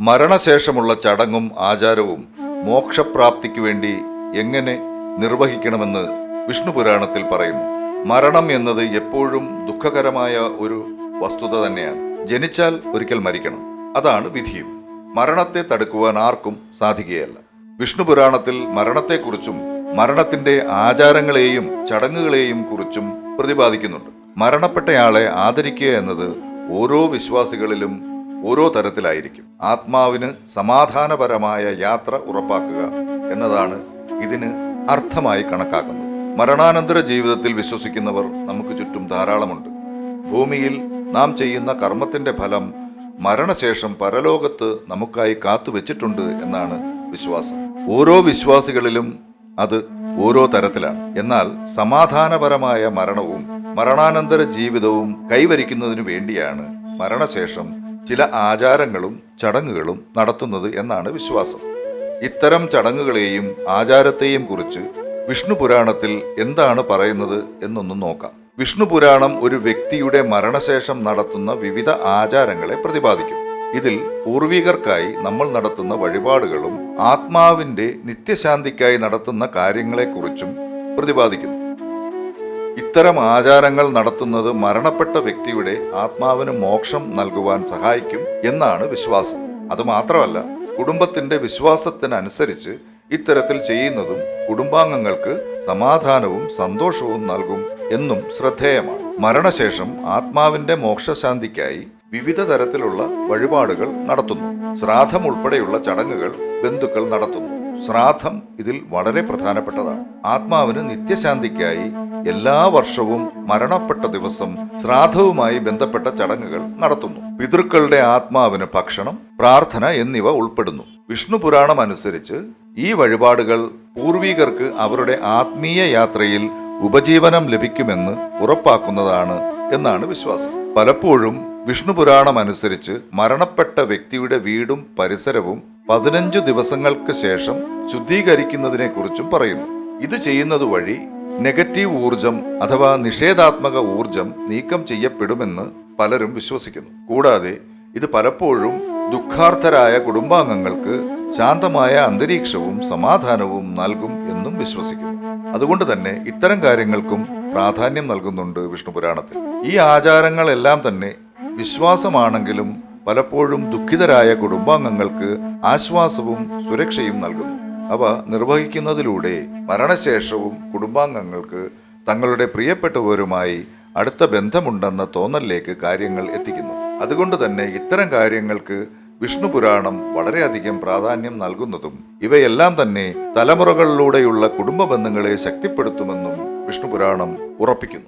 മരണശേഷമുള്ള ചടങ്ങും ആചാരവും മോക്ഷപ്രാപ്തിക്ക് വേണ്ടി എങ്ങനെ നിർവഹിക്കണമെന്ന് വിഷ്ണു പുരാണത്തിൽ പറയുന്നു. മരണം എന്നത് എപ്പോഴും ദുഃഖകരമായ ഒരു വസ്തുത തന്നെയാണ്. ജനിച്ചാൽ ഒരിക്കൽ മരിക്കണം. അതാണ് വിധിയും. മരണത്തെ തടുക്കുവാൻ ആർക്കും സാധിക്കുകയല്ല. വിഷ്ണു പുരാണത്തിൽ മരണത്തെക്കുറിച്ചും മരണത്തിന്റെ ആചാരങ്ങളെയും ചടങ്ങുകളെയും കുറിച്ചും പ്രതിപാദിക്കുന്നുണ്ട്. മരണപ്പെട്ടയാളെ ആദരിക്കുക എന്നത് ഓരോ വിശ്വാസികളിലും ഓരോ തരത്തിലായിരിക്കും. ആത്മാവിന് സമാധാനപരമായ യാത്ര ഉറപ്പാക്കുക എന്നതാണ് ഇതിന് അർത്ഥമായി കണക്കാക്കുന്നത്. മരണാനന്തര ജീവിതത്തിൽ വിശ്വസിക്കുന്നവർ നമുക്ക് ചുറ്റും ധാരാളമുണ്ട്. ഭൂമിയിൽ നാം ചെയ്യുന്ന കർമ്മത്തിന്റെ ഫലം മരണശേഷം പരലോകത്ത് നമുക്കായി കാത്തുവെച്ചിട്ടുണ്ട് എന്നാണ് വിശ്വാസം. ഓരോ വിശ്വാസികളിലും അത് ഓരോ തരത്തിലാണ്. എന്നാൽ സമാധാനപരമായ മരണവും മരണാനന്തര ജീവിതവും കൈവരിക്കുന്നതിനു വേണ്ടിയാണ് മരണശേഷം ചില ആചാരങ്ങളും ചടങ്ങുകളും നടത്തുന്നത് എന്നാണ് വിശ്വാസം. ഇത്തരം ചടങ്ങുകളെയും ആചാരത്തെയും കുറിച്ച് വിഷ്ണു പുരാണത്തിൽ എന്താണ് പറയുന്നത് എന്നൊന്ന് നോക്കാം. വിഷ്ണു പുരാണം ഒരു വ്യക്തിയുടെ മരണശേഷം നടത്തുന്ന വിവിധ ആചാരങ്ങളെ പ്രതിപാദിക്കും. ഇതിൽ പൂർവികർക്കായി നമ്മൾ നടത്തുന്ന വഴിപാടുകളും ആത്മാവിന്റെ നിത്യശാന്തിക്കായി നടത്തുന്ന കാര്യങ്ങളെക്കുറിച്ചും പ്രതിപാദിക്കുന്നു. ഇത്തരം ആചാരങ്ങൾ നടത്തുന്നത് മരണപ്പെട്ട വ്യക്തിയുടെ ആത്മാവിന് മോക്ഷം നൽകുവാൻ സഹായിക്കും എന്നാണ് വിശ്വാസം. അതുമാത്രമല്ല കുടുംബത്തിന്റെ വിശ്വാസത്തിനനുസരിച്ച് ഇത്തരത്തിൽ ചെയ്യുന്നതും കുടുംബാംഗങ്ങൾക്ക് സമാധാനവും സന്തോഷവും നൽകും എന്നും ശ്രദ്ധേയമാണ്. മരണശേഷം ആത്മാവിന്റെ മോക്ഷശാന്തിക്കായി വിവിധ തരത്തിലുള്ള വഴിപാടുകൾ നടത്തുന്നു. ശ്രാദ്ധം ഉൾപ്പെടെയുള്ള ചടങ്ങുകൾ ബന്ധുക്കൾ നടത്തുന്നു. ശ്രാദ്ധം ഇതിൽ വളരെ പ്രധാനപ്പെട്ടതാണ്. ആത്മാവിന് നിത്യശാന്തിക്കായി എല്ലാ വർഷവും മരണപ്പെട്ട ദിവസം ശ്രാദ്ധവുമായി ബന്ധപ്പെട്ട ചടങ്ങുകൾ നടത്തുന്നു. പിതൃക്കളുടെ ആത്മാവിന് ഭക്ഷണം പ്രാർത്ഥന എന്നിവ ഉൾപ്പെടുന്നു. വിഷ്ണു പുരാണം അനുസരിച്ച് ഈ വഴിപാടുകൾ പൂർവീകർക്ക് അവരുടെ ആത്മീയ യാത്രയിൽ ഉപജീവനം ലഭിക്കുമെന്ന് ഉറപ്പാക്കുന്നതാണ് എന്നാണ് വിശ്വാസം. പലപ്പോഴും വിഷ്ണു പുരാണം അനുസരിച്ച് മരണപ്പെട്ട വ്യക്തിയുടെ വീടും പരിസരവും പതിനഞ്ചു ദിവസങ്ങൾക്ക് ശേഷം ശുദ്ധീകരിക്കുന്നതിനെ കുറിച്ചും പറയുന്നു. ഇത് ചെയ്യുന്നത് വഴി നെഗറ്റീവ് ഊർജം അഥവാ നിഷേധാത്മക ഊർജം നീക്കം ചെയ്യപ്പെടുമെന്ന് പലരും വിശ്വസിക്കുന്നു. കൂടാതെ ഇത് പലപ്പോഴും ദുഃഖാർത്ഥരായ കുടുംബാംഗങ്ങൾക്ക് ശാന്തമായ അന്തരീക്ഷവും സമാധാനവും നൽകും എന്നും വിശ്വസിക്കുന്നു. അതുകൊണ്ട് തന്നെ ഇത്തരം കാര്യങ്ങൾക്കും പ്രാധാന്യം നൽകുന്നുണ്ട് വിഷ്ണു പുരാണത്തിൽ ഈ ആചാരങ്ങളെല്ലാം തന്നെ വിശ്വാസമാണെങ്കിലും പലപ്പോഴും ദുഃഖിതരായ കുടുംബാംഗങ്ങൾക്ക് ആശ്വാസവും സുരക്ഷയും നൽകുന്നു. അവ നിർവഹിക്കുന്നതിലൂടെ മരണശേഷവും കുടുംബാംഗങ്ങൾക്ക് തങ്ങളുടെ പ്രിയപ്പെട്ടവരുമായി അടുത്ത ബന്ധമുണ്ടെന്ന തോന്നലിലേക്ക് കാര്യങ്ങൾ എത്തിക്കുന്നു. അതുകൊണ്ട് തന്നെ ഇത്തരം കാര്യങ്ങൾക്ക് വിഷ്ണു പുരാണം വളരെയധികം പ്രാധാന്യം നൽകുന്നതും ഇവയെല്ലാം തന്നെ തലമുറകളിലൂടെയുള്ള കുടുംബ ബന്ധങ്ങളെ ശക്തിപ്പെടുത്തുമെന്നും വിഷ്ണു പുരാണം ഉറപ്പിക്കുന്നു.